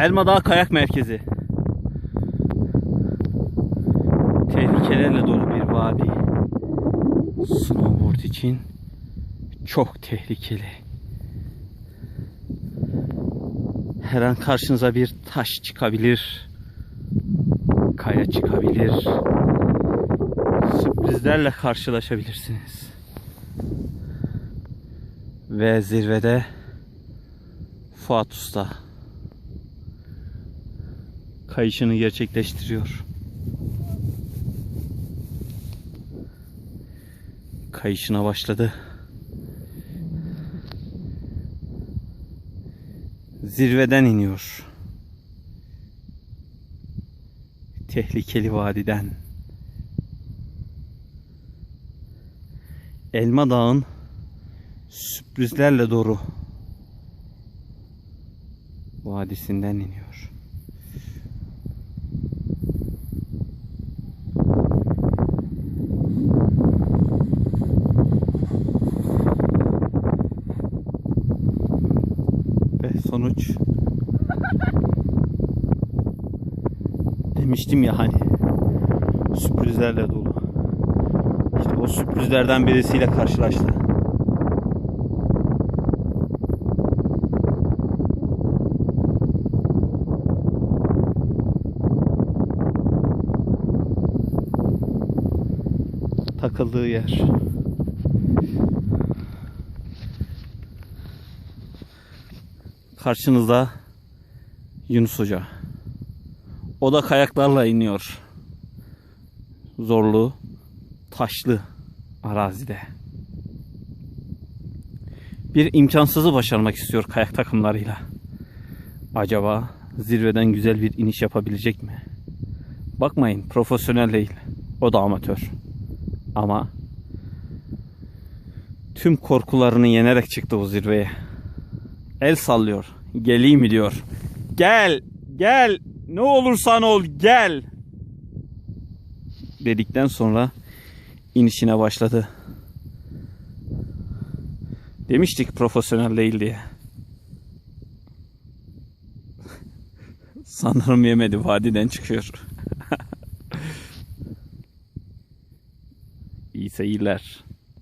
Elma Dağı Kayak Merkezi. Tehlikelerle dolu bir vadi. Snowboard için çok tehlikeli. Her an karşınıza bir taş çıkabilir. Kaya çıkabilir. Sürprizlerle karşılaşabilirsiniz. Ve zirvede Fuat Usta kayışını gerçekleştiriyor. Kayışına başladı. Zirveden iniyor. Tehlikeli vadiden. Elma Dağı'nın sürprizlerle dolu vadisinden iniyor. Ve sonuç demiştim ya hani sürprizlerle dolu. İşte o sürprizlerden birisiyle karşılaştı. Takıldığı yer. Karşınızda Yunus Hoca. O da kayaklarla iniyor. Zorlu, taşlı arazide. Bir imkansızı başarmak istiyor kayak takımlarıyla. Acaba zirveden güzel bir iniş yapabilecek mi? Bakmayın profesyonel değil. O da amatör. Ama tüm korkularını yenerek çıktı o zirveye. El sallıyor. Geleyim mi diyor. Gel, gel. Ne olursan ol gel. Dedikten sonra inişine başladı. Demiştik profesyonel değil diye. Sanırım yemedi vadiden çıkıyor. İyi seyirler.